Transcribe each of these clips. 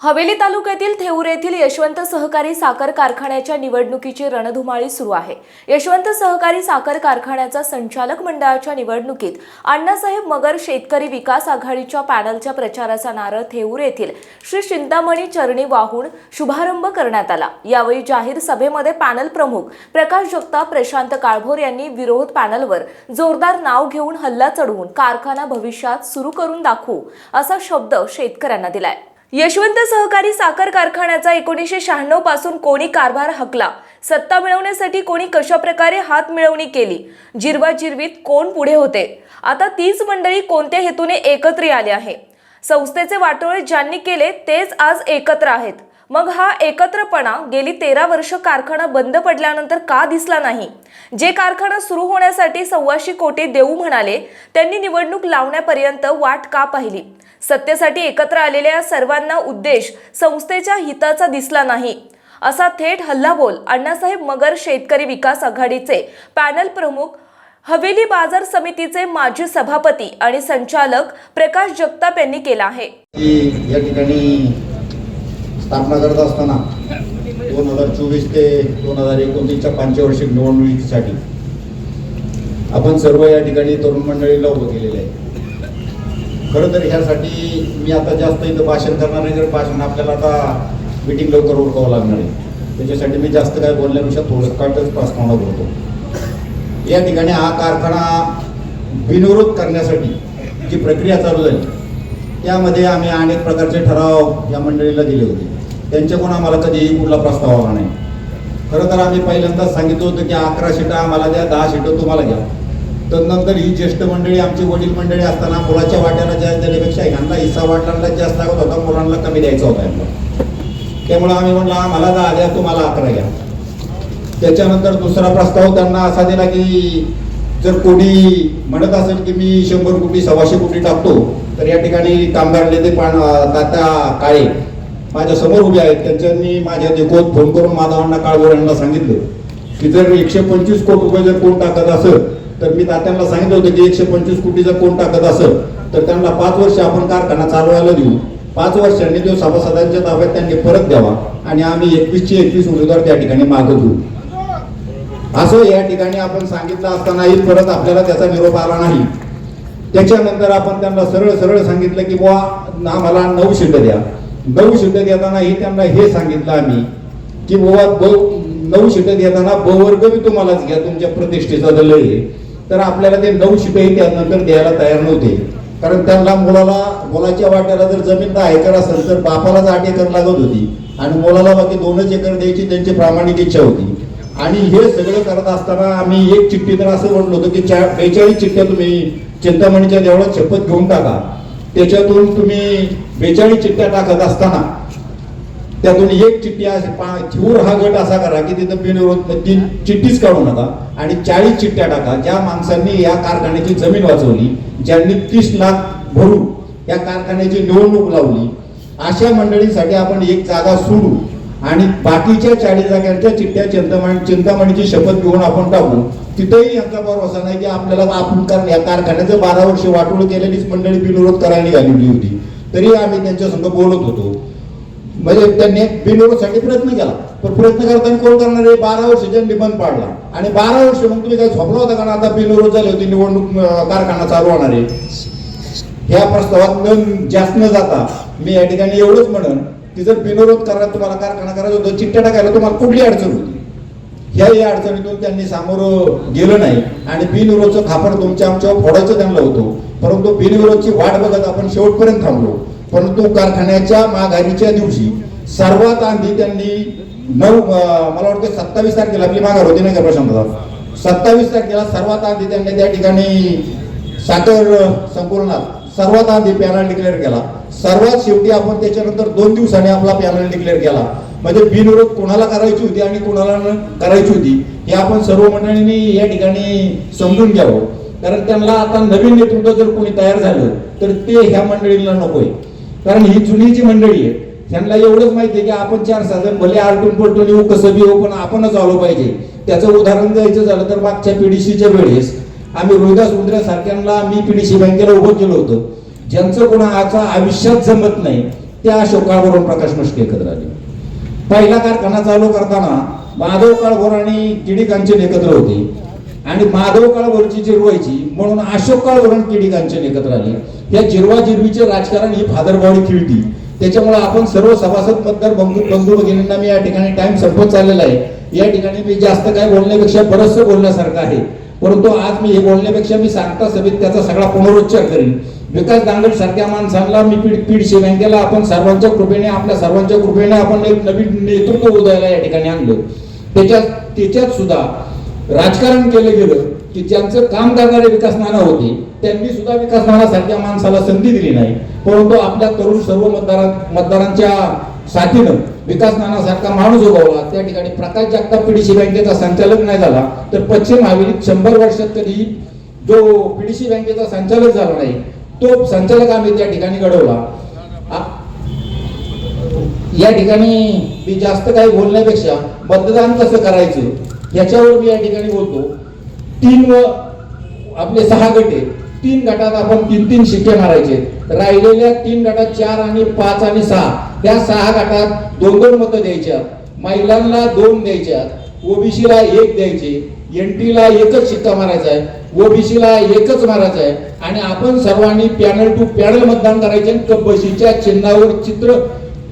हवेली तालुक्यातील थेऊर येथील यशवंत सहकारी साखर कारखान्याच्या निवडणुकीची रणधुमाळी सुरू आहे. यशवंत सहकारी साखर कारखान्याचा संचालक मंडळाच्या निवडणुकीत अण्णासाहेब मगर शेतकरी विकास आघाडीच्या पॅनलच्या प्रचाराचा नारळ थेऊर येथील श्री चिंतामणी चरणी वाहून शुभारंभ करण्यात आला. यावेळी जाहीर सभेमध्ये पॅनल प्रमुख प्रकाश जगताप प्रशांत काळभोर यांनी विरोध पॅनलवर जोरदार नाव घेऊन हल्ला चढवून कारखाना भविष्यात सुरू करून दाखवू असा शब्द शेतकऱ्यांना दिलाय. यशवंत सहकारी साखर कारखान्याचा एकोणीसशे शहाण्णवपासून कोणी कारभार हकला? सत्ता मिळवण्यासाठी कोणी कशा प्रकारे हात मिळवणी केली? जिरवाजिरवीत कोण पुढे होते? आता तीच मंडळी कोणत्या हेतूने एकत्र आले आहे? संस्थेचे वाटोळे ज्यांनी केले तेच आज एकत्र आहेत. मग हा एकत्रपणा गेली तेरा वर्ष कारखाना बंद पडल्यानंतर का दिसला नाही? जे कारखाना सुरू होण्यासाठी सव्वाशे कोटी देऊ म्हणाले त्यांनी निवडणूक लावण्यापर्यंत वाट का पाहिली? सत्तेसाठी एकत्र आलेल्या सर्वांना उद्देश संस्थेच्या हिताचा दिसला नाही. असा थेट हल्लाबोल अण्णासाहेब मगर शेतकरी विकास आघाडीचे पॅनल प्रमुख हवेली बाजार समितीचे माजी सभापती आणि संचालक प्रकाश जगताप यांनी केला आहे. या ठिकाणी स्थापना करत असताना दोन हजार चोवीस ते दोन हजार एकोणतीसच्या पंचवार्षिक निवडणुकीसाठी आपण सर्व या ठिकाणी तरुण मंडळीला उभं केलेलं आहे. खरं तर ह्यासाठी मी आता जास्त इथं भाषण करणार नाही तर भाषण आपल्याला आता मिटिंग लवकर उरकावं लागणार आहे. त्याच्यासाठी मी जास्त काय बोलण्यापेक्षा थोडं काटच प्रस्तावना बोलतो. या ठिकाणी हा कारखाना बिनविरोध करण्यासाठी जी प्रक्रिया चालू झाली त्यामध्ये आम्ही अनेक प्रकारचे ठराव या मंडळीला दिले होते. त्यांच्याकडून आम्हाला कधीही कुठला प्रस्ताव आला नाही. खरं तर आम्ही पहिल्यांदाच सांगितलं होतं की अकरा सीटं आम्हाला द्या दहा शिटं तुम्हाला घ्या तर नंतर ही ज्येष्ठ मंडळी आमची वडील मंडळी असताना मुलाच्या वाट्याला जास्त देण्यापेक्षा ह्यांना हिस्सा वाटणारा जास्त लागत होता मुलांना कमी द्यायचा होता यांना त्यामुळे आम्ही म्हणलं आम्हाला दहा द्या तुम्हाला अकरा घ्या. त्याच्यानंतर दुसरा प्रस्ताव त्यांना असा दिला की जर कोणी म्हणत असेल की मी शंभर कोटी सव्वाशे कोटी टाकतो तर या ठिकाणी कामगार नेते पाण तात्या काळे माझ्यासमोर उभे आहेत. त्यांच्यानी माझ्या देखोत फोन करून माधवांना काळभोर यांना सांगितलं की जर एकशे पंचवीस कोटी रुपये जर कोण टाकत असेल तर मी तात्यांना सांगितलं होतं की एकशे पंचवीस कोटी जर कोण टाकत असेल तर त्यांना पाच वर्ष आपण कारखाना चालवायला देऊ. पाच वर्षांनी तो सभासदांच्या ताब्यात त्यांनी परत द्यावा आणि आम्ही एकवीसशे एकवीस उमेदवार त्या ठिकाणी मागत होऊ असं या ठिकाणी आपण सांगितलं असतानाही परत आपल्याला त्याचा निरोप आला नाही. त्याच्यानंतर आपण त्यांना सरळ सरळ सांगितलं की बुवा आम्हाला नऊ शिट द्या. नऊ शिट देतानाही त्यांना हे सांगितलं आम्ही की बुवा ब नऊ शिट देताना ब वर्ग बी तुम्हालाच घ्या तुमच्या प्रतिष्ठेचा दल आहे तर आपल्याला ते नऊ शिटही त्यानंतर द्यायला तयार नव्हते. कारण त्यांना मुलाला मुलाच्या वाट्याला जर जमीन दहा एकर असेल तर बापालाच आठ एकर लागत होती. आणि मुलाला बाकी दोनच एकर द्यायची त्यांची प्रामाणिक इच्छा होती. आणि हे सगळं करत असताना आम्ही एक चिठ्ठी तर असं म्हणलो होतो की चार बेचाळीस चिठ्ठ्या तुम्ही चिंतामणीच्या देवळात शपथ घेऊन टाका. त्याच्यातून तुम्ही बेचाळीस चिठ्ठ्या टाकत असताना त्यातून एक चिठ्ठी अशी चिऊर हा गट असा करा की तिथं बिनविरोध तीन चिठ्ठीच काढू नका आणि चाळीस चिठ्ठ्या टाका. ज्या माणसांनी या कारखान्याची जमीन वाचवली ज्यांनी तीस लाख भरून या कारखान्याची निवडणूक लावली अशा मंडळीसाठी आपण एक जागा सोडू. आणि बाकीच्या चाळीस जागांच्या चिठ्ठ्या चिंतामणी चिंतामणीची शपथ घेऊन आपण टाकू. तिथेही यांचा भरोसा नाही की आपल्याला आपण कारण या कारखान्याचं बारा वर्ष वाटोळ केलेलीच मंडळी बिनविरोध करायला निघालेली होती. तरी आम्ही त्यांच्यासंग बोलत होतो. म्हणजे त्यांनी बिनविरोधसाठी प्रयत्न केला. पण प्रयत्न करताना कोण करणार आहे? बारा वर्ष ज्यांनी बंद पाडला. आणि बारा वर्ष मग तुम्ही काय झोपला होता कारण आता बिनविरोध झाली होती निवडणूक कारखाना चालू होणार आहे. ह्या प्रस्तावात न जास्त न जाता मी या ठिकाणी एवढंच म्हणन की जर बिनविरोध करायला तुम्हाला कारखाना करायचा होतं चिठ्ठ्या टाकायला तुम्हाला कुठली अडचण होती? ह्या या अडचणीतून त्यांनी सामोरं गेलं नाही आणि बिनविरोधचं खापर तुमच्या आमच्यावर फोडायचं त्यांना होतो. परंतु बिनविरोधची वाट बघत आपण शेवटपर्यंत थांबलो. परंतु कारखान्याच्या माघारीच्या दिवशी सर्वात आधी त्यांनी नऊ मला वाटतं सत्तावीस तारखेला आपली माघार होती नाही का प्रशांत सत्तावीस तारखेला सर्वात आधी त्यांनी त्या ठिकाणी साखर संकुलनात सर्वात आधी पॅनल डिक्लेअर केला. सर्वात शेवटी आपण त्याच्यानंतर दोन दिवसाने आपला पॅनल डिक्लेअर केला. म्हणजे बिनविरोध कोणाला करायची होती आणि कोणाला न करायची होती हे आपण सर्व मंडळींनी या ठिकाणी समजून घ्यावं. कारण त्यांना आता नवीन नेतृत्व जर कोणी तयार झालं तर ते ह्या मंडळीला नकोय. कारण ही जुनी जी मंडळी आहे त्यांना एवढंच माहिती आहे की आपण चार साधन भले आलटून पलटून येऊ कसं बी येऊ पण आपणच आलो पाहिजे. त्याचं उदाहरण द्यायचं झालं तर मागच्या पीडीसीच्या वेळेस आम्ही रोहिदास उंद्रे सारख्यांना मी पीडीसी बँकेला उभं केलं होतं. ज्यांचं कोणाचा आयुष्यात जमत नाही त्या शोकावरून प्रकाश मस्के एकत्र आले. पहिला कारखाना चालू करताना माधव काळभोर आणि किडी कांचन एकत्र होते. आणि माधव काळभोरची जिरवायची म्हणून अशोक काळभोर आणि किडी कांचन एकत्र आले. या जिरवा जिरवीचे राजकारण ही फादरबावडी खिळती. त्याच्यामुळे आपण सर्व सभासद मतदार बंधू बंधू भगिनींना मी या ठिकाणी टाइम संपत चाललेला आहे. या ठिकाणी मी जास्त काय बोलण्यापेक्षा बरंचसं बोलण्यासारखं आहे. परंतु आज मी हे बोलण्यापेक्षा मी सांगता सभेत त्याचा सगळा पुनरुच्चार करेन. विकास दांगड सारख्या माणसांना मी पीड पीडशी बँकेला आपण सर्वांच्या कृपेने आपल्या सर्वांच्या कृपेने आपण एक नवीन नेतृत्व उदयाला या ठिकाणी आणलं. त्याच्यात त्याच्यात सुद्धा राजकारण केलं गेलं की ज्यांचं काम करणारे विकास नाना होते त्यांनी सुद्धा विकास नानासारख्या माणसाला संधी दिली नाही. परंतु आपल्या तरुण सर्व मतदारां मतदारांच्या साथीनं विकास नानासारखा माणूस उगवला. त्या ठिकाणी प्रकाश जगताप पीडीसी बँकेचा संचालक नाही झाला तर पश्चिम हवेलीत शंभर वर्षात तरी जो पीडीसी बँकेचा संचालक झाला नाही तो संचालक आम्ही त्या ठिकाणी घडवला. या ठिकाणी मी जास्त काही बोलण्यापेक्षा मतदान कसं करायचं याच्यावर मी या ठिकाणी बोलतो. तीन व आपले सहा गट आहेत. तीन गटात आपण तीन तीन शिक्के मारायचे. राहिलेल्या तीन गटात चार आणि पाच आणि सहा. त्या सहा गटात दोन दोन मतं द्यायच्या. महिलांना दोन द्यायच्या. ओबीसीला एक द्यायचे. एनटीला एकच शिक्का मारायचा आहे. ओबीसीला एकच मारायचा आहे. आणि आपण सर्वांनी पॅनल टू पॅनल मतदान करायचे आणि चिन्हावर चित्र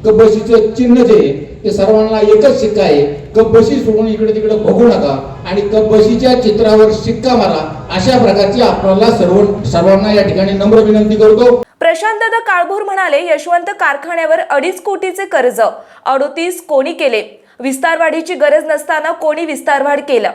गब्बशीचे चिन्ह जे ते सर्वांना एकच शिक्का आहे. गब्बशी सोडून इकडे तिकडे बघू नका आणि गब्बशीच्या चित्रावर शिक्का मारा. अशा प्रकारची आपल्याला सर्व सर्वांना या ठिकाणी नम्र विनंती करतो. प्रशांत काळभोर म्हणाले यशवंत कारखान्यावर अडीच कोटीचे कर्ज. अडोतीस कोणी केले? विस्तारवाढीची गरज नसताना कोणी विस्तारवाढ केलं?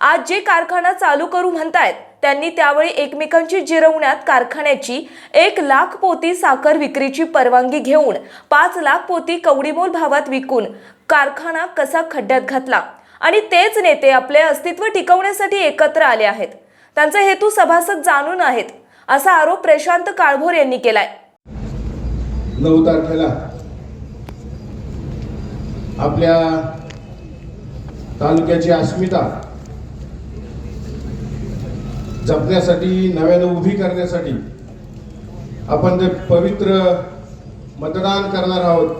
आज जे कारखाना चालू करू म्हणतायत त्यांनी त्यावेळी एकमेकांची जिरवण्यात कारखान्याची एक लाख पोती साखर विक्रीची परवानगी घेऊन पाच लाख पोती कवडीमोल भावात विकून कारखाना कसा खड्ड्यात घातला? आणि तेच नेते आपले अस्तित्व टिकवण्यासाठी एकत्र आले आहेत. त्यांचा हेतू सभासद जाणून आहेत असा आरोप प्रशांत काळभोर यांनी केलाय. नऊ तारखेला आपल्या तालुक्याची अस्मिता जपण्यासाठी नव्यानं उभी करण्यासाठी आपण जे पवित्र मतदान करणार आहोत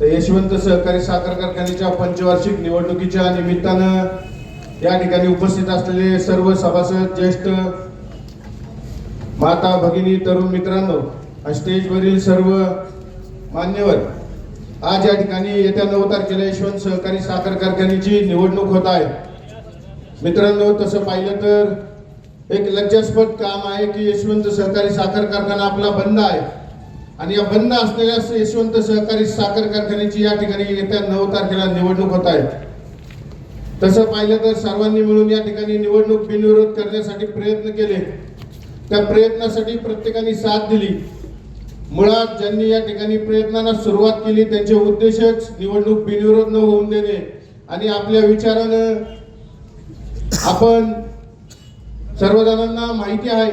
तर यशवंत सहकारी साखर कारखान्याच्या पंचवार्षिक निवडणुकीच्या निमित्तानं या ठिकाणी उपस्थित असलेले सर्व सभासद ज्येष्ठ माता भगिनी तरुण मित्रांनो आणि स्टेजवरील सर्व मान्यवर आज या ठिकाणी येत्या नऊ तारखेला यशवंत सहकारी साखर कारखान्याची निवडणूक होत आहे. मित्रांनो तसं पाहिलं तर एक लज्जास्पद काम आहे की यशवंत सहकारी साखर कारखाना आपला बंद आहे. आणि या बंद असलेल्या यशवंत सहकारी साखर कारखान्याची या ठिकाणी येत्या नऊ तारखेला निवडणूक होत आहे. तसं पाहिलं तर सर्वांनी मिळून या ठिकाणी निवडणूक बिनविरोध करण्यासाठी प्रयत्न केले. त्या प्रयत्नासाठी प्रत्येकाने साथ दिली. मुळात ज्यांनी या ठिकाणी प्रयत्नांना सुरुवात केली त्यांचे उद्देशच निवडणूक बिनविरोध न होऊन देणे. आणि आपल्या विचारानं आपण सर्वजणांना माहिती आहे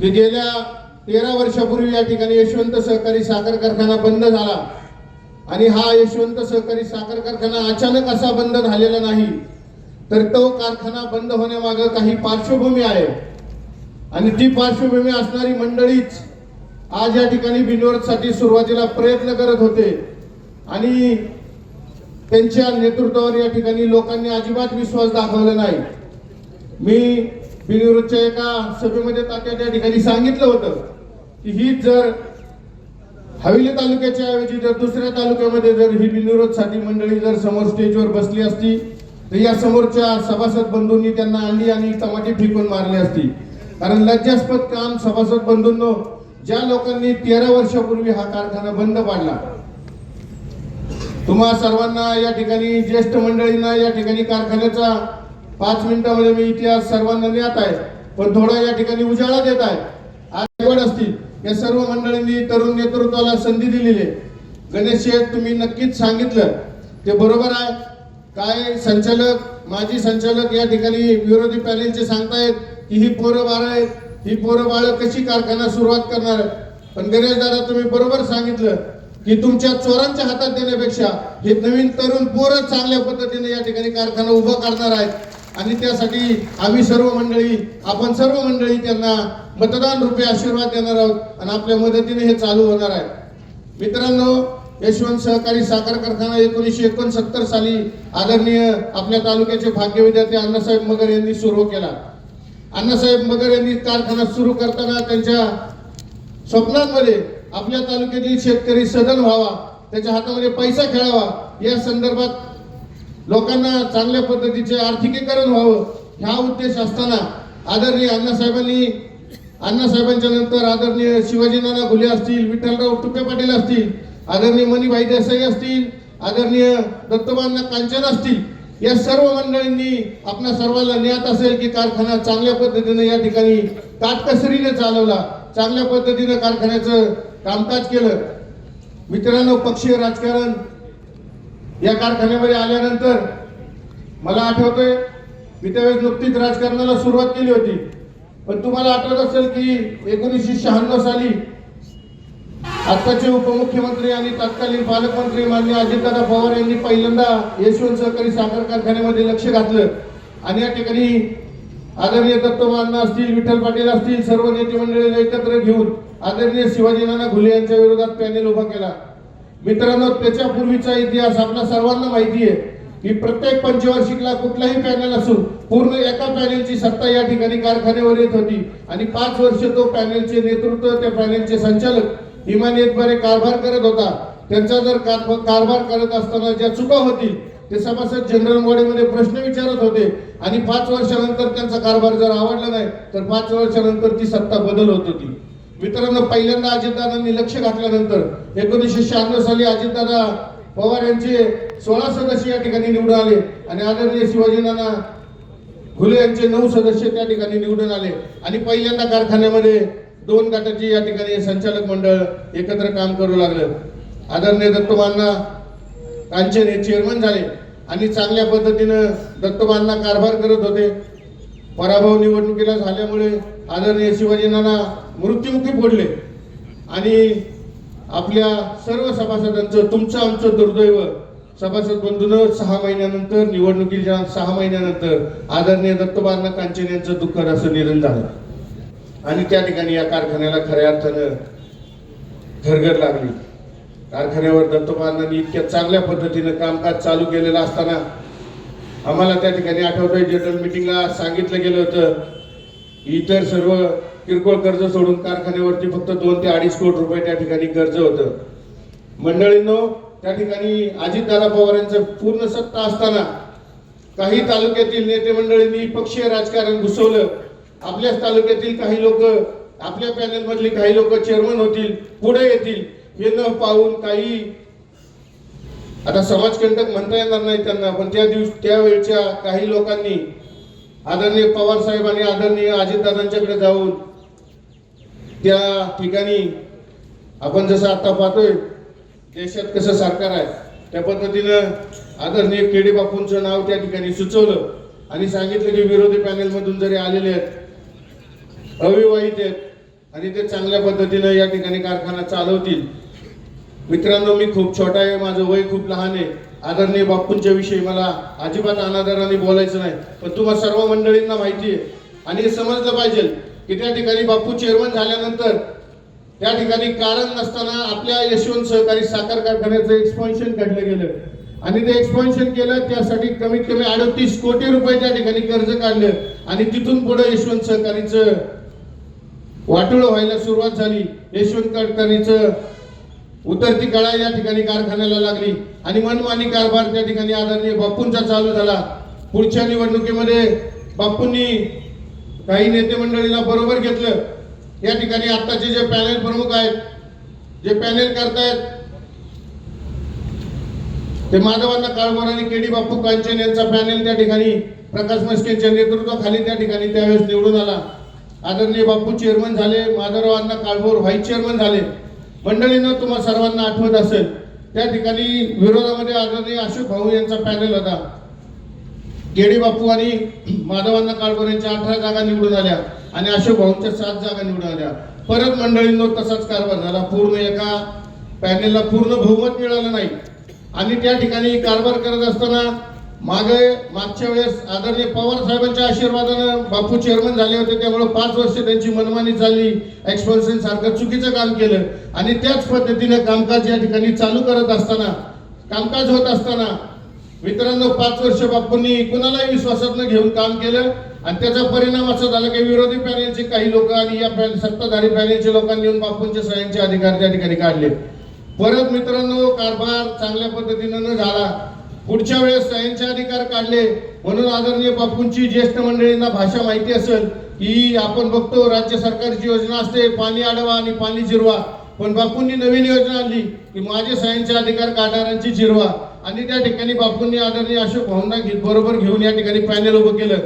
की गेल्या तेरा वर्षापूर्वी या ठिकाणी यशवंत सहकारी साखर कारखाना बंद झाला. आणि हा यशवंत सहकारी साखर कारखाना अचानक असा बंद झालेला नाही तर तो कारखाना बंद होण्यामागे काही पार्श्वभूमी आहे. आणि ती पार्श्वभूमी असणारी मंडळीच आज या ठिकाणी बिनवरसाठी सुरुवातीला प्रयत्न करत होते. आणि त्यांच्या नेतृत्वावर या ठिकाणी लोकांनी अजिबात विश्वास दाखवला नाही. मी बिनविरोधच्या एका सभेमध्ये तात्या त्या ठिकाणी सांगितलं होतं की ही जर हवेली तालुक्याच्या ऐवजी जर दुसऱ्या तालुक्यामध्ये जर ही बिनविरोधसाठी मंडळी जर समोर स्टेजवर बसली असती तर या समोरच्या सभासद बंधूंनी त्यांना अंडी आणि टमाटे फेकून मारली असती. कारण लज्जास्पद काम सभासद बंधूंनो ज्या लोकांनी तेरा वर्षापूर्वी हा कारखाना बंद पाडला. तुम्हा सर्वांना या ठिकाणी ज्येष्ठ मंडळींना या ठिकाणी कारखान्याचा पाच मिनिटामध्ये मी इतिहास सर्वांना ज्ञात आहे पण थोडा या ठिकाणी उजाळा देत आहे. आज निवड असतील या सर्व मंडळींनी तरुण नेतृत्वाला संधी दिलेली आहे. गणेश शेठ तुम्ही नक्कीच सांगितलं. ते बरोबर आहे. काय संचालक माजी संचालक या ठिकाणी विरोधी पॅनेलचे सांगतायत की ही पोरं बाळ आहेत ही पोरं बाळ कशी कारखाना सुरुवात करणार पण गणेश दादा तुम्ही बरोबर सांगितलं की तुमच्या चोरांच्या हातात देण्यापेक्षा हे नवीन तरुण पोरं चांगल्या पद्धतीने या ठिकाणी कारखाना उभा करणार आहेत. आणि त्यासाठी आम्ही सर्व मंडळी आपण सर्व मंडळी त्यांना मतदान रूपे आशीर्वाद देणार आहोत आणि आपल्या मदतीने हे चालू होणार आहे. मित्रांनो यशवंत सहकारी साखर कारखाना एकोणीसशे एकोणसत्तर साली आदरणीय आपल्या तालुक्याचे भाग्य विद्यार्थी अण्णासाहेब मगर यांनी सुरू केला. अण्णासाहेब मगर यांनी कारखाना सुरू करताना त्यांच्या स्वप्नांमध्ये आपल्या तालुक्यातील शेतकरी सदन व्हावा त्याच्या हातामध्ये पैसा खेळावा या संदर्भात लोकांना चांगल्या पद्धतीचे आर्थिकीकरण व्हावं हा उद्देश असताना आदरणीय अण्णासाहेबांनी अण्णासाहेबांच्या नंतर आदरणीय शिवाजी नाना घुले असतील विठ्ठलराव टुपे पाटील असतील आदरणीय मणिभाई देसाई असतील आदरणीय दत्तबांना कांचन असतील या सर्व मंडळींनी आपल्या सर्वांना ज्ञात असेल की कारखाना चांगल्या पद्धतीने या ठिकाणी काटकसरीने चालवला चांगल्या पद्धतीने कारखान्याचं कामकाज केलं. मित्रांनो पक्षीय राजकारण या कारखान्यामध्ये आल्यानंतर मला आठवतंय मी त्यावेळेस नुकतीच राजकारणाला सुरुवात केली होती. पण तुम्हाला आठवत असेल की एकोणीसशे शहाण्णव साली आत्ताचे उपमुख्यमंत्री आणि तत्कालीन पालकमंत्री मान्य अजितदादा पवार यांनी पहिल्यांदा यशवंत सहकारी साखर कारखान्यामध्ये लक्ष घातलं. आणि या ठिकाणी आदरणीय दत्तोबांना असतील विठ्ठल पाटील असतील सर्व नेते मंडळीला एकत्र घेऊन आदरणीय शिवाजी नाना घुले यांच्या विरोधात पॅनेल उभा केला. मित्रांनो त्याच्यापूर्वीचा इतिहास आपल्या सर्वांना माहिती आहे की प्रत्येक पंचवार्षिकला कुठलाही पॅनल असो पूर्ण एका पॅनेलची सत्ता या ठिकाणी कारखान्यावर येत होती. आणि पाच वर्ष तो पॅनेलचे नेतृत्व त्या पॅनेलचे संचालक इमानियतद्वारे कारभार करत होता. त्यांचा जर कारभार करत असताना ज्या चुका होतील ते सभासद जनरल बॉडीमध्ये प्रश्न विचारत होते. आणि पाच वर्षानंतर त्यांचा कारभार जर आवडला नाही तर पाच वर्षानंतर ती सत्ता बदल होत होती. मित्रांनो पहिल्यांदा अजितदादांनी लक्ष घातल्यानंतर एकोणीसशे शहाण्णव साली अजितदादा पवार यांचे सोळा सदस्य या ठिकाणी निवडून आले आणि आदरणीय शिवाजीनाना नाना यांचे नऊ सदस्य त्या ठिकाणी निवडून आले. आणि पहिल्यांदा कारखान्यामध्ये दोन गटाची या ठिकाणी संचालक मंडळ एकत्र काम करू लागलं. आदरणीय दत्तोबांना त्यांचे चेअरमन झाले आणि चांगल्या पद्धतीनं दत्तोबांना कारभार करत होते. पराभव निवडणुकीला झाल्यामुळे आदरणीय शिवाजींना मृत्युमुखी पडले. आणि आपल्या सर्व सभासदांचं तुमचं आमचं दुर्दैव सभासद बंधून सहा महिन्यानंतर निवडणुकीच्या सहा महिन्यानंतर आदरणीय दत्तबांना कांचन यांचं दुःखद असं निधन झालं. आणि त्या ठिकाणी या कारखान्याला खऱ्या अर्थानं घरघर लागली. कारखान्यावर दत्तबांनी इतक्या चांगल्या पद्धतीनं कामकाज चालू केलेलं असताना आम्हाला त्या ठिकाणी आठवतंय जनरल मिटिंगला सांगितलं गेलं होतं इतर सर्व किरकोळ कर्ज सोडून कारखान्यावरती फक्त दोन ते अडीच कोटी रुपये त्या ठिकाणी कर्ज होतं. मंडळींनो त्या ठिकाणी अजितदादा पवार यांचं पूर्ण सत्ता असताना काही तालुक्यातील नेते मंडळींनी पक्षीय राजकारण घुसवलं. आपल्याच तालुक्यातील काही लोक आपल्या पॅनलमधली काही लोक चेअरमन होतील पुढे येतील हे न पाहून काही आता समाजकंटक म्हणता येणार नाही त्यांना पण त्या दिवस त्यावेळच्या काही लोकांनी आदरणीय पवार साहेब आणि आदरणीय अजितदादांच्याकडे जाऊन त्या ठिकाणी आपण जसं आता पाहतोय देशात कसं सरकार आहे त्या पद्धतीनं आदरणीय केडी बापूंचं नाव त्या ठिकाणी सुचवलं आणि सांगितलं की विरोधी पॅनेलमधून जरी आलेले आहेत अविवाहित आहेत आणि ते चांगल्या पद्धतीनं या ठिकाणी कारखाना चालवतील मित्रांनो मी खूप छोटा आहे माझं वय खूप लहान आहे. आदरणीय बापूंच्या विषयी मला अजिबात अनादराने बोलायचं नाही पण तुम्हा सर्व मंडळींना माहिती आहे. आणि हे समजलं पाहिजे की त्या ठिकाणी बापू चेअरमन झाल्यानंतर त्या ठिकाणी कारण नसताना आपल्या यशवंत सहकारी साखर कारखान्याचं एक्सपान्शन काढलं गेलं. आणि ते एक्सपान्शन केलं त्यासाठी कमीत कमी अडतीस कोटी रुपये त्या ठिकाणी कर्ज काढलं. आणि तिथून पुढे यशवंत सहकारीचं वाटोळं व्हायला सुरुवात झाली. यशवंत कारखान्याचं उतरती कळा या ठिकाणी कारखान्याला लागली आणि मनमानी कारभार त्या ठिकाणी आदरणीय बाप्पूंचा चालू झाला. पुढच्या निवडणुकीमध्ये बाप्पूंनी काही नेते मंडळीला बरोबर घेतलं. या ठिकाणी आत्ताचे जे पॅनेल प्रमुख आहेत जे पॅनेल करतायत ते माधवांना काळभोर आणि केडी बाप्पू कांचन यांचा पॅनेल त्या ठिकाणी प्रकाश मस्केच्या नेतृत्वाखाली त्या ठिकाणी त्यावेळेस निवडून आला. आदरणीय बाप्पू चेअरमन झाले माधवरावांना काळभोर व्हाईस चेअरमन झाले. मंडळींना तुम्हा सर्वांना आठवत असेल त्या ठिकाणी विरोधामध्ये आदरणीय अशोक भाऊ यांचा पॅनल होता. केडी बापू आणि माधवांना काळभोर यांच्या अठरा जागा निवडून आल्या आणि अशोक भाऊंच्या सात जागा निवडून आल्या. परत मंडळींनो तसाच कारभार झाला. पूर्ण एका पॅनेलला पूर्ण बहुमत मिळालं नाही. आणि त्या ठिकाणी कारभार करत असताना मागे मागच्या वेळेस आदरणीय पवार साहेबांच्या आशीर्वादानं बापू चेअरमन झाले होते त्यामुळे पाच वर्ष त्यांची मनमानी चालली एक्सपल्शन सारखं चुकीचं काम केलं. आणि त्याच पद्धतीनं कामकाज या ठिकाणी चालू करत असताना कामकाज होत असताना मित्रांनो पाच वर्ष बापूंनी कुणालाही विश्वासातनं घेऊन काम केलं. आणि त्याचा परिणाम असा झाला की विरोधी पॅनेलचे काही लोक आणि या पॅन सत्ताधारी पॅनेलचे लोकांनी येऊन बापूंचे सह्यांचे अधिकार त्या ठिकाणी काढले. परत मित्रांनो कारभार चांगल्या पद्धतीनं न झाला पुढच्या वेळेस सह्यांचे अधिकार काढले म्हणून आदरणीय बापूंची ज्येष्ठ मंडळींना भाषा माहिती असेल की आपण बघतो राज्य सरकारची योजना असते पाणी अडवा आणि पाणी जिरवा. पण बापूंनी नवीन योजना आणली की माझे सह्यांचे अधिकार काढणाऱ्यांची जिरवा. आणि त्या ठिकाणी बापूंनी आदरणीय अशोक भाऊंना घे- बरोबर घेऊन या ठिकाणी पॅनेल उभं केलं.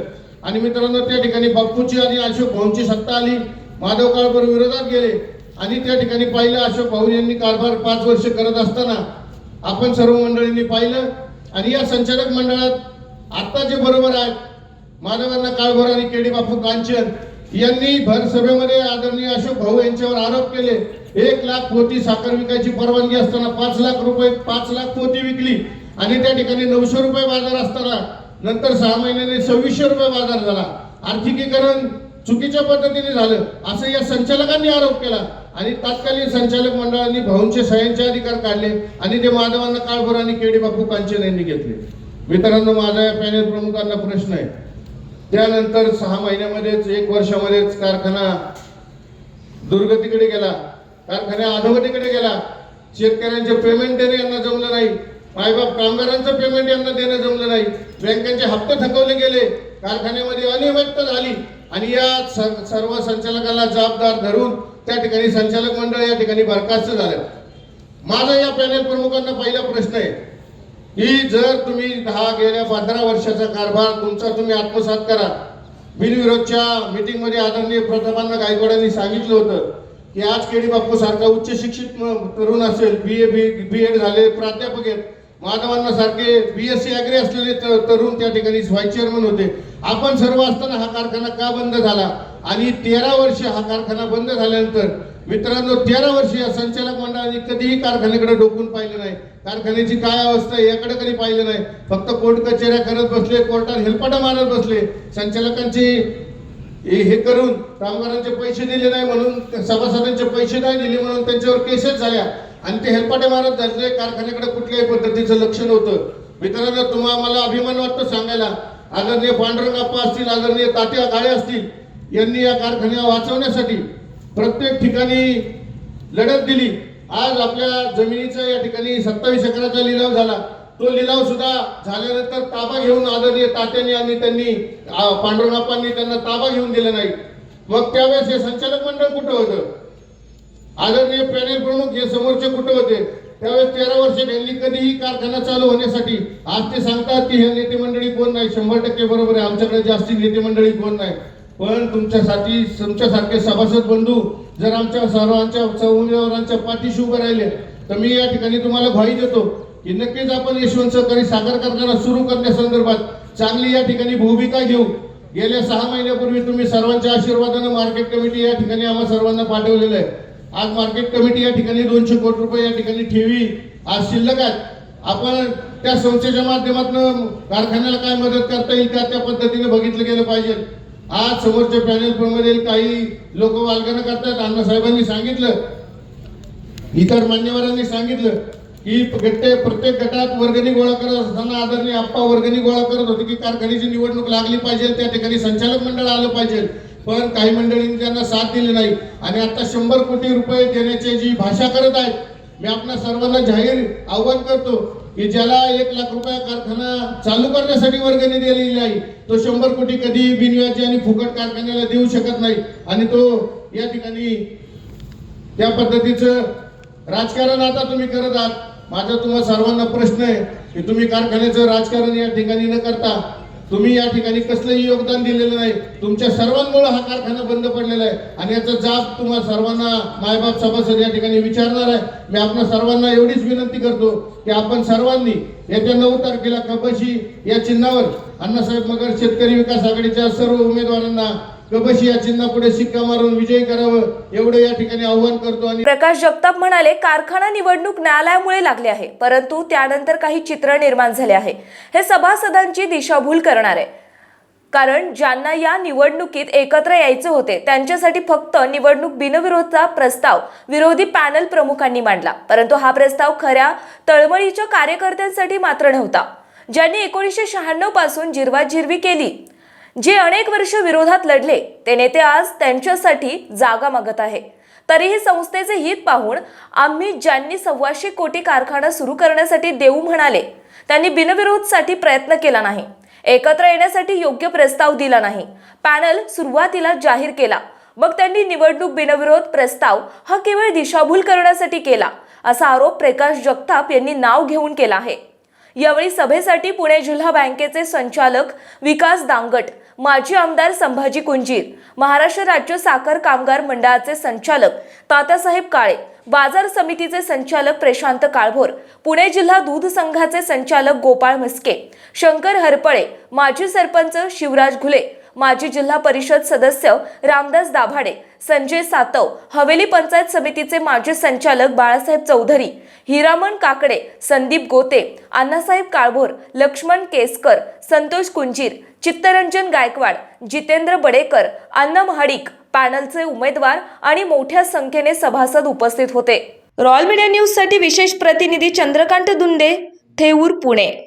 आणि मित्रांनो त्या ठिकाणी बापूची आणि अशोक भाऊंची सत्ता आली. माधव काळभर विरोधात गेले. आणि त्या ठिकाणी पाहिलं अशोक भाऊ यांनी कारभार पाच वर्ष करत असताना आपण सर्व मंडळींनी पाहिलं आणि या संचालक मंडळात आता जे बरोबर आहेत मानवांना काळभोर आणि केडी बापू कांचन यांनी भर सभेमध्ये आदरणीय अशोक भाऊ यांच्यावर आरोप केले एक लाख पोती साखर विकायची परवानगी असताना पाच लाख रुपये पाच लाख पोती विकली आणि त्या ठिकाणी नऊशे रुपये बाजार असताना नंतर सहा महिन्याने सव्वीसशे रुपये बाजार झाला. आर्थिकीकरण चुकीच्या पद्धतीने झालं असं या संचालकांनी आरोप केला. आणि तात्कालीन संचालक मंडळांनी भाऊंचे सह्यांचे अधिकार काढले आणि ते माधवांना काळभोर आणि केडी बापू कांचन यांनी घेतले. मित्रांनो माझा या पॅनेल प्रमुखांना प्रश्न आहे. त्यानंतर सहा महिन्यामध्येच एक वर्षामध्येच कारखाना दुर्गतीकडे गेला. कारखान्या अधोगतीकडे गेला. शेतकऱ्यांचे पेमेंट देणे यांना जमलं नाही. मायबाप कामगारांचं पेमेंट यांना देणं जमलं नाही. बँकांचे हप्ते थकवले गेले. कारखान्यामध्ये अनियमितता झाली. आणि या स- सर्व संचालकाला जबाबदार धरून त्या ठिकाणी संचालक मंडळ या ठिकाणी बरखास्त झालं. माझा या पॅनल प्रमुखांना पहिला प्रश्न आहे की जर तुम्ही दहा गेल्या पंधरा वर्षाचा कारभार तुमचा तुम्ही आत्मसात करा. बिनविरोधच्या मीटिंगमध्ये आदरणीय प्रथमांना गायकवाडांनी सांगितलं होतं की आज केडी बाप्पू सारखा उच्च शिक्षित तरुण असेल बी ए बी बी एड झाले प्राध्यापक आहेत. माधवांना सारखे बी एस सी अग्री असलेले तरुण त्या ठिकाणी व्हाईस चेअरमन होते. आपण सर्व असताना हा कारखाना का बंद झाला? आणि तेरा वर्ष हा कारखाना बंद झाल्यानंतर मित्रांनो तेरा वर्ष या संचालक मंडळाने कधीही कारखान्याकडे डोकून पाहिलं नाही. कारखान्याची काय अवस्था आहे याकडे कधी पाहिलं नाही. फक्त कोर्ट कचेऱ्या करत बसले कोर्टात हेलपाटा मारत बसले. संचालकांची हे करून कामगारांचे पैसे दिले नाही म्हणून सभासदांचे पैसे नाही दिले म्हणून त्यांच्यावर केसेस झाल्या. आणि ते हेलपाटे मारत झाले कारखान्याकडे कुठल्याही पद्धतीचं लक्ष नव्हतं. मित्रांनो तुम्हाला मला अभिमान वाटतो सांगायला. आदरणीय पांडुरंगाप्पा असतील आदरणीय तात्या काळे असतील यांनी या कारखान्या वाचवण्यासाठी प्रत्येक ठिकाणी लढत दिली. आज आपल्या जमिनीचा या ठिकाणी सत्तावीस एकराचा लिलाव झाला. तो लिलाव सुद्धा झाल्यानंतर ताबा घेऊन आदरणीय तात्यांनी आणि त्यांनी पांडुरंगापांनी त्यांना ताबा घेऊन दिला नाही. मग त्यावेळेस हे संचालक मंडळ कुठं होतं? आदरणीय पॅनेल प्रमुख हे समोरचे कुठं होते? त्यावेळेस तेरा वर्ष त्यांनी कधीही कारखाना चालू होण्यासाठी आज ते सांगतात की हे नेते मंडळी कोण नाही? शंभर टक्के बरोबर आहे. आमच्याकडे जास्ती नेते मंडळी कोण नाही? पण तुमच्यासाठी तुमच्यासारखे सभासद बंधू जर आमच्या सर्वांच्या उमेदवारांच्या पाठीशी उभे राहिले तर मी या ठिकाणी तुम्हाला ग्वाही देतो की नक्कीच आपण यशवंत सहकारी साखर कारखाना सुरू करण्यासंदर्भात चांगली या ठिकाणी भूमिका घेऊ. गेल्या सहा महिन्यापूर्वी तुम्ही सर्वांच्या आशीर्वादानं मार्केट कमिटी या ठिकाणी आम्हा सर्वांना पाठवलेलं आहे. आज मार्केट कमिटी या ठिकाणी दोनशे कोटी रुपये या ठिकाणी ठेवी. आज शिल्लक आहेत. आपण त्या संस्थेच्या माध्यमातून कारखान्याला काय मदत करता येईल का त्या पद्धतीने बघितलं गेलं पाहिजे. आज समोरच्या पॅनल मधील काही लोक वालगणं करतात. अण्णासाहेबांनी सांगितलं. इतर मान्यवरांनी सांगितलं की गट्टे प्रत्येक गटात वर्गणी गोळा करत असताना आदरणीय आप्पा वर्गणी गोळा करत होते की कारखान्याची निवडणूक लागली पाहिजे त्या ठिकाणी संचालक मंडळ आलं पाहिजे. पण काही मंडळींनी त्यांना साथ दिली नाही. आणि आता शंभर कोटी रुपये देण्याची जी भाषा करत आहेत मी आपल्या सर्वांना जाहीर आव्हान करतो की ज्याला एक लाख रुपया कारखाना चालू करण्यासाठी वर्गणी दिलेली आहे तो शंभर कोटी कधी बिनव्याजी आणि फुकट कारखान्याला देऊ शकत नाही. आणि तो या ठिकाणी त्या पद्धतीचं राजकारण आता तुम्ही करत आहात. माझा तुम्हाला सर्वांना प्रश्न आहे की तुम्ही कारखान्याचं राजकारण या ठिकाणी न करता तुम्ही या ठिकाणी कसलंही योगदान दिलेलं नाही. तुमच्या सर्वांमुळे हा कारखाना बंद पडलेला आहे. आणि याचा जाब तुम्हा सर्वांना मायबाप सभासद या ठिकाणी विचारणार आहे. मी आपण सर्वांना एवढीच विनंती करतो की आपण सर्वांनी येत्या नऊ तारखेला कपाशी या चिन्हावर अण्णासाहेब मगर शेतकरी विकास आघाडीच्या सर्व उमेदवारांना कबशी या चिन्हापुढे शिक्का मारून विजयी करावं एवढं या ठिकाणी आव्हान करतो आणि प्रकाश जगताप म्हणाले कारखाना निवडणूक न्यायालयामुळे लागले आहे परंतु त्यानंतर काही चित्र निर्माण झाले आहे. हे सभासदांची दिशाभूल करणार. आहे कारण ज्यांना या निवडणुकीत एकत्र यायचे होते त्यांच्यासाठी फक्त निवडणूक बिनविरोधचा प्रस्ताव विरोधी पॅनल प्रमुखांनी मांडला. परंतु हा प्रस्ताव खऱ्या तळमळीच्या कार्यकर्त्यांसाठी मात्र नव्हता. ज्यांनी एकोणीसशे शहाण्णवपासून जिरवाजिरवी केली जे अनेक वर्ष विरोधात लढले ते नेते आज त्यांच्यासाठी जागा मागत आहे. तरीही संस्थेचे हित पाहून आम्ही ज्यांनी सव्वाशे कोटी कारखाना सुरू करण्यासाठी देऊ म्हणाले त्यांनी बिनविरोधसाठी प्रयत्न केला नाही. एकत्र येण्यासाठी योग्य प्रस्ताव दिला नाही. पॅनल सुरुवातीला जाहीर केला. मग त्यांनी निवडणूक बिनविरोध प्रस्ताव हा केवळ दिशाभूल करण्यासाठी केला असा आरोप प्रकाश जगताप यांनी नाव घेऊन केला आहे. यावेळी सभेसाठी पुणे जिल्हा बँकेचे संचालक विकास दांगट माजी आमदार संभाजी कुंजीर महाराष्ट्र राज्य साखर कामगार मंडळाचे संचालक तात्यासाहेब काळे बाजार समितीचे संचालक प्रशांत काळभोर पुणे जिल्हा दूध संघाचे संचालक गोपाळ म्हस्के शंकर हरपळे माजी सरपंच शिवराज घुले माजी जिल्हा परिषद सदस्य रामदास दाभाडे संजय सातव हवेली पंचायत समितीचे माजी संचालक बाळासाहेब चौधरी हिरामण काकडे संदीप गोते अण्णासाहेब काळभोर लक्ष्मण केसकर संतोष कुंजीर चित्तरंजन गायकवाड जितेंद्र बडेकर अण्णा महाडिक पॅनलचे उमेदवार आणि मोठ्या संख्येने सभासद उपस्थित होते. रॉयल मीडिया न्यूजसाठी विशेष प्रतिनिधी चंद्रकांत दुंदे थेऊर पुणे.